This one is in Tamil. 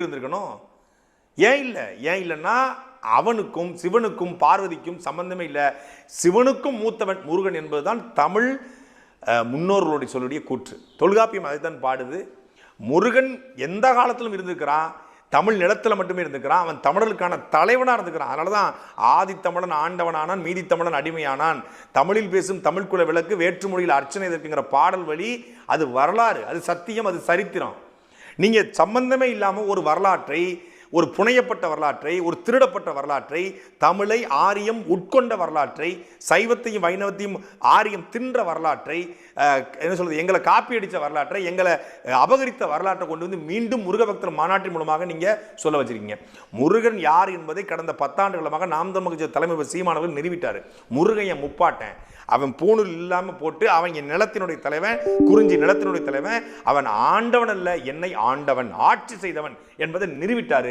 இருந்திருக்கணும். ஏன் இல்லை? ஏன் இல்லைன்னா அவனுக்கும் சிவனுக்கும் பார்வதிக்கும் சம்பந்தமே இல்லை. சிவனுக்கும் மூத்தவன் முருகன் என்பதுதான் தமிழ் முன்னோர்களுடைய சொல்லுடைய கூற்று. தொல்காப்பியம் அதைத்தான் பாடுது. முருகன் எந்த காலத்திலும் இருந்திருக்கிறான். தமிழ் நிலத்தில் மட்டுமே இருந்திருக்கிறான். அவன் தமிழர்களுக்கான தலைவனாக இருந்துக்கிறான் அதனால தான் ஆதித்தமிழன் ஆண்டவனானான் மீதித்தமிழன் அடிமையானான். தமிழில் பேசும் தமிழ்குல விளக்கு வேற்றுமொழியில் அர்ச்சனை இருக்குங்கிற பாடல் வழி அது வரலாறு. அது சத்தியம் அது சரித்திரம். நீங்கள் சம்பந்தமே இல்லாமல் ஒரு வரலாற்றை ஒரு புனையப்பட்ட வரலாற்றை ஒரு திருடப்பட்ட வரலாற்றை தமிழை ஆரியம் உட்கொண்ட வரலாற்றை சைவத்தையும் வைணவத்தையும் ஆரியம் தின்ற வரலாற்றை என்ன சொல்றது எங்களை காப்பி அடித்த வரலாற்றை எங்களை அபகரித்த வரலாற்றை கொண்டு வந்து மீண்டும் முருக பக்தர் மாநாட்டின் மூலமாக நீங்கள் சொல்ல வச்சிருக்கீங்க. முருகன் யார் என்பதை கடந்த பத்தாண்டுகளமாக நாம் தமிழ் தலைமை சீமானவர்கள் நிறுவிட்டார் முருகன் என் முப்பாட்டன். அவன் பூணூல் இல்லாமல் போட்டு அவன் என் நிலத்தினுடைய தலைவன் குறிஞ்சி நிலத்தினுடைய தலைவன் அவன் ஆண்டவன் அல்ல என்னை ஆண்டவன் ஆட்சி செய்தவன் என்பதை நிறுவிட்டார்